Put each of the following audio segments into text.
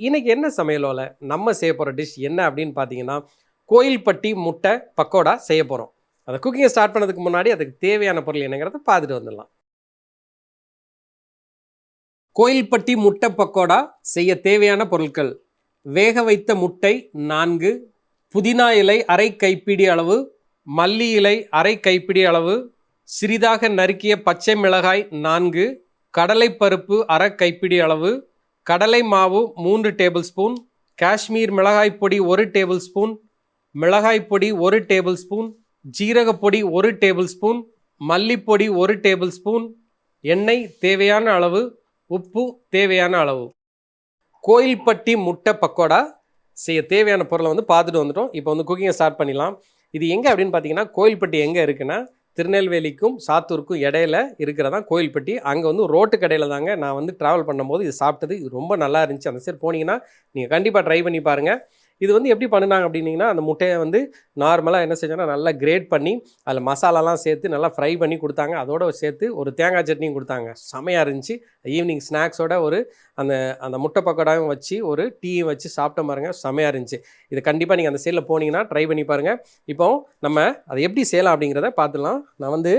இன்றைக்கி என்ன சமையலோல நம்ம செய்ய போகிற டிஷ் என்ன அப்படின்னு பார்த்தீங்கன்னா கோயில்பட்டி முட்டை பக்கோடா செய்ய போகிறோம் அதை குக்கிங்கை ஸ்டார்ட் பண்ணதுக்கு முன்னாடி அதுக்கு தேவையான பொருள் என்னங்கிறத பார்த்துட்டு வந்துடலாம். கோயில்பட்டி முட்டை பக்கோடா செய்ய தேவையான பொருட்கள். வேக வைத்த முட்டை நான்கு புதினா இலை அரை கைப்பிடி அளவு மல்லி இலை அரை கைப்பிடி அளவு சிறிதாக நறுக்கிய பச்சை மிளகாய் நான்கு கடலைப்பருப்பு அரை கைப்பிடி அளவு கடலை மாவு மூன்று டேபிள் ஸ்பூன் காஷ்மீர் மிளகாய் பொடி ஒரு டேபிள் ஸ்பூன் மிளகாய் பொடி ஒரு டேபிள் ஸ்பூன் ஜீரகப்பொடி ஒரு டேபிள் ஸ்பூன் மல்லிப்பொடி ஒரு டேபிள் ஸ்பூன் எண்ணெய் தேவையான அளவு உப்பு தேவையான அளவு. கோயில்பட்டி முட்டை பக்கோடா செய்ய தேவையான பொருளை வந்து பார்த்துட்டு வந்துட்டோம். இப்போ வந்து குக்கிங்கை ஸ்டார்ட் பண்ணிடலாம். இது எங்கே அப்படின்னு பார்த்தீங்கன்னா கோயில்பட்டி எங்கே இருக்குன்னா திருநெல்வேலிக்கும் சாத்தூருக்கும் இடையில இருக்கிறதா கோயில்பட்டி. அங்கே வந்து ரோட்டு கடையில் தாங்க நான் வந்து ட்ராவல் பண்ணும்போது இது சாப்பிட்டது. இது ரொம்ப நல்லா இருந்துச்சு. அந்த சைடு போனீங்கன்னா நீங்கள் கண்டிப்பாக ட்ரை பண்ணி பாருங்கள் இது வந்து எப்படி பண்ணினாங்க அப்படின்னிங்கன்னா அந்த முட்டையை வந்து நார்மலாக என்ன செஞ்சோன்னா நல்லா கிரேட் பண்ணி அதில் மசாலாலாம் சேர்த்து நல்லா ஃப்ரை பண்ணி கொடுத்தாங்க. அதோட சேர்த்து ஒரு தேங்காய் சட்னியும் கொடுத்தாங்க. செமையாக இருந்துச்சு. ஈவினிங் ஸ்நாக்ஸோட ஒரு அந்த அந்த முட்டை பக்கோடாவும் வச்சு ஒரு டீயும் வச்சு சாப்பிட்ட பாருங்க செமையாக இருந்துச்சு. இது கண்டிப்பாக நீங்கள் அந்த சேலில் போனீங்கன்னா ட்ரை பண்ணி பாருங்கள் இப்போ நம்ம அதை எப்படி செய்யலாம் அப்படிங்கிறத பார்த்துலாம் நான் வந்து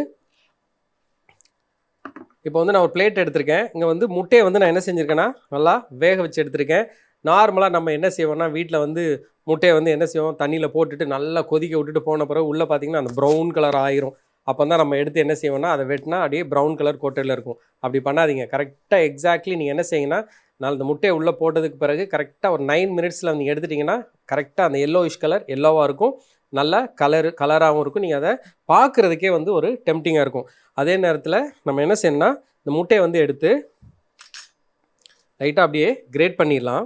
இப்போ வந்து நான் ஒரு பிளேட் எடுத்திருக்கேன். இங்கே வந்து முட்டையை வந்து நான் என்ன செஞ்சுருக்கேன்னா நல்லா வேக வச்சு எடுத்திருக்கேன். நார்மலாக நம்ம என்ன செய்வோம்னா வீட்டில் வந்து முட்டையை வந்து என்ன செய்வோம்? தண்ணியில் போட்டுட்டு நல்லா கொதிக்க விட்டுட்டு போன பிறகு உள்ளே பார்த்தீங்கன்னா அந்த ப்ரௌன் கலர் ஆயிரும். அப்போ தான் நம்ம எடுத்து என்ன செய்வோம்னா அதை வெட்டினா அப்படியே ப்ரௌன் கலர் கோட்டையில் இருக்கும். அப்படி பண்ணாதீங்க. கரெக்டாக எக்ஸாக்ட்லி நீங்கள் என்ன செய்யுங்கன்னா நான் அந்த முட்டையை உள்ளே போட்டதுக்கு பிறகு கரெக்டாக ஒரு நைன் மினிட்ஸில் நீங்கள் எடுத்துட்டிங்கன்னா கரெக்டாக அந்த எல்லோயிஷ் கலர் எல்லோவாக இருக்கும். நல்ல கலர் கலராகவும் இருக்கும். நீங்கள் அதை பார்க்குறதுக்கே வந்து ஒரு டெம்டிங்காக இருக்கும். அதே நேரத்தில் நம்ம என்ன செய்யணும்னா இந்த முட்டையை வந்து எடுத்து லைட்டாக அப்படியே கிரேட் பண்ணிடலாம்.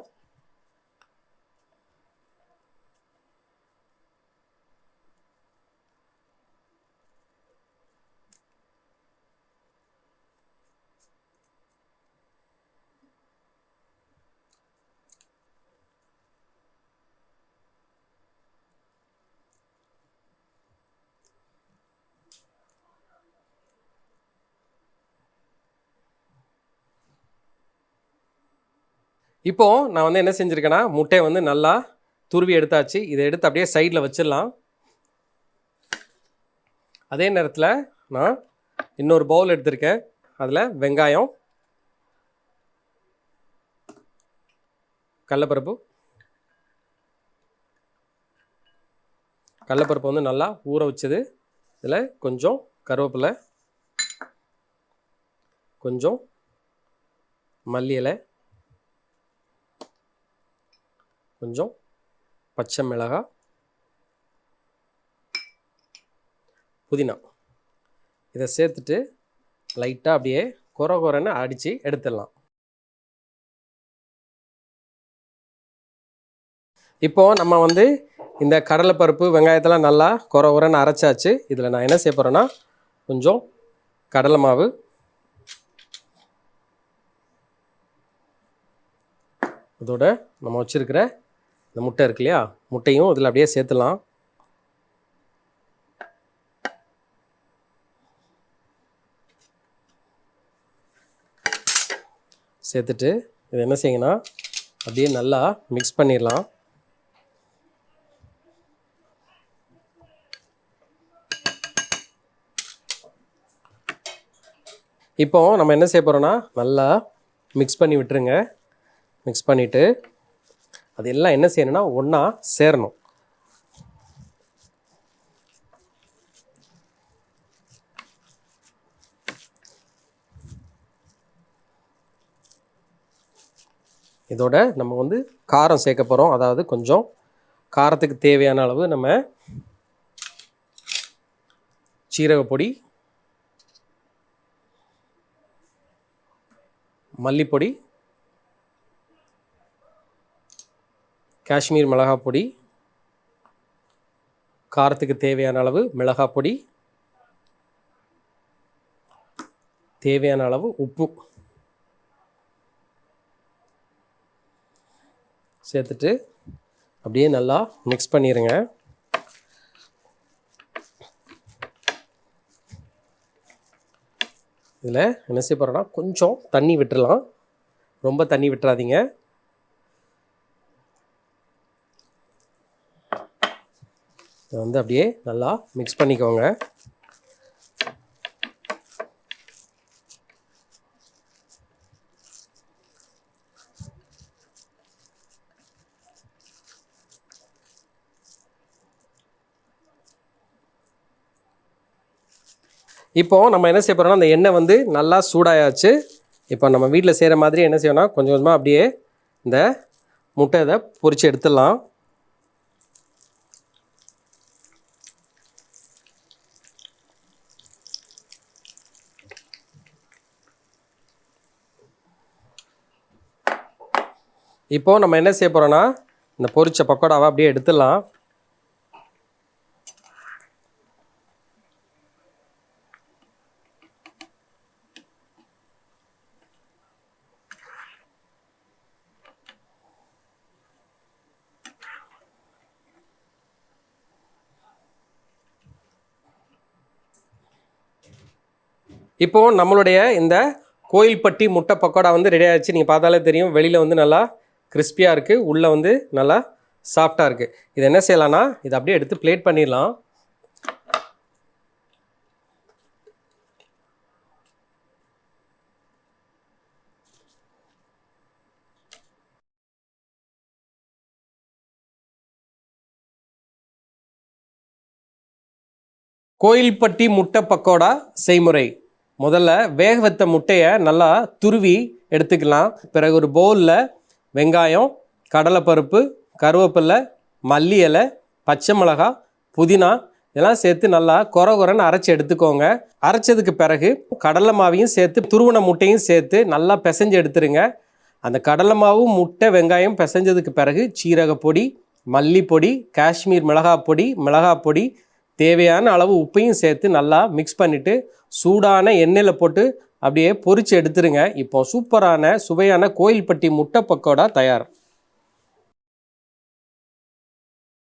இப்போது நான் வந்து என்ன செஞ்சுருக்கேன்னா முட்டையை வந்து நல்லா துருவி எடுத்தாச்சு. இதை எடுத்து அப்படியே சைடில் வச்சிடலாம். அதே நேரத்தில் நான் இன்னொரு பவுல் எடுத்திருக்கேன். அதில் வெங்காயம் கடலப்பருப்பு கடலப்பருப்பு வந்து நல்லா ஊற வச்சது. இதில் கொஞ்சம் கருவேப்பிலை கொஞ்சம் மல்லி இலை கொஞ்சம் பச்சை மிளகாய் புதினா. இதை சேர்த்துட்டு லைட்டாக அப்படியே குறை குறைன்னு அடித்து எடுத்துடலாம். இப்போது நம்ம வந்து இந்த கடலைப்பருப்பு வெங்காயத்தெல்லாம் நல்லா குறை குறைன்னு அரைச்சாச்சு. இதில் நான் என்ன செய்ய போகிறேன்னா கொஞ்சம் கடலை மாவு இதோட நம்ம வச்சுருக்கிற இந்த முட்டை இருக்கு இல்லையா? முட்டையும் இதில் அப்படியே சேர்த்துலாம் சேர்த்துட்டு இது என்ன செய்யுங்கன்னா அப்படியே நல்லா மிக்ஸ் பண்ணிடலாம். இப்போ நம்ம என்ன செய்ய போகிறோன்னா நல்லா மிக்ஸ் பண்ணி விட்டுருங்க. மிக்ஸ் பண்ணிவிட்டு அது எல்லாம் என்ன செய்யணும்னா ஒன்றா சேரணும். இதோட நம்ம வந்து காரம் சேர்க்க போகிறோம் அதாவது கொஞ்சம் காரத்துக்கு தேவையான அளவு நம்ம சீரகப்பொடி மல்லிப்பொடி காஷ்மீர் மிளகாய் பொடி காரத்துக்கு தேவையான அளவு மிளகாய் பொடி தேவையான அளவு உப்பு சேர்த்துட்டு அப்படியே நல்லா மிக்ஸ் பண்ணிடுங்க இதில் என்ன செய்ய போகிறோன்னா கொஞ்சம் தண்ணி விட்டுடலாம் ரொம்ப தண்ணி விட்டுறாதீங்க. இதை வந்து அப்படியே நல்லா மிக்ஸ் பண்ணிக்கோங்க. இப்போ நம்ம என்ன செய்ய போறோம்னா அந்த எண்ணெய் வந்து நல்லா சூடாயாச்சு. இப்போ நம்ம வீட்டில் செய்கிற மாதிரி என்ன செய்யணும்னா கொஞ்சம் கொஞ்சமாக அப்படியே இந்த முட்டை இதை பொரிச்சு எடுத்துடலாம். இப்போ நம்ம என்ன செய்ய போகிறோன்னா இந்த பொரிச்ச பக்கோடாவை அப்படியே எடுத்துடலாம். இப்போ நம்மளுடைய இந்த கோயில்பட்டி முட்டை பக்கோடா வந்து ரெடி ஆகிடுச்சு நீங்கள் பார்த்தாலே தெரியும் வெளியில் வந்து நல்லா கிறிஸ்பியாக இருக்குது உள்ளே வந்து நல்லா சாஃப்டாக இருக்குது இது என்ன செய்யலாம்னா இதை அப்படியே எடுத்து பிளேட் பண்ணிடலாம். கோயில்பட்டி முட்டை பக்கோடா செய்முறை. முதல்ல வேக வைத்த முட்டையை நல்லா துருவி எடுத்துக்கலாம். பிறகு ஒரு பவுலில் வெங்காயம் கடலைப்பருப்பு கருவேப்பிலை மல்லி இலை பச்சை மிளகாய் புதினா இதெல்லாம் சேர்த்து நல்லா கொர கொரன்னு அரைச்சி எடுத்துக்கோங்க. அரைச்சதுக்கு பிறகு கடலை மாவையும் சேர்த்து துருவன முட்டையும் சேர்த்து நல்லா பிசைஞ்சு எடுத்துருங்க. அந்த கடலை மாவு முட்டை வெங்காயம் பிசைஞ்சதுக்கு பிறகு சீரகப்பொடி மல்லிப்பொடி காஷ்மீர் மிளகாய் பொடி மிளகாய் பொடி தேவையான அளவு உப்பையும் சேர்த்து நல்லா மிக்ஸ் பண்ணிவிட்டு சூடான எண்ணெயில் போட்டு அப்படியே பொறிச்சு எடுத்துருங்க. இப்போ சூப்பரான சுவையான கோயில்பட்டி முட்டை பக்கோடா தயார்.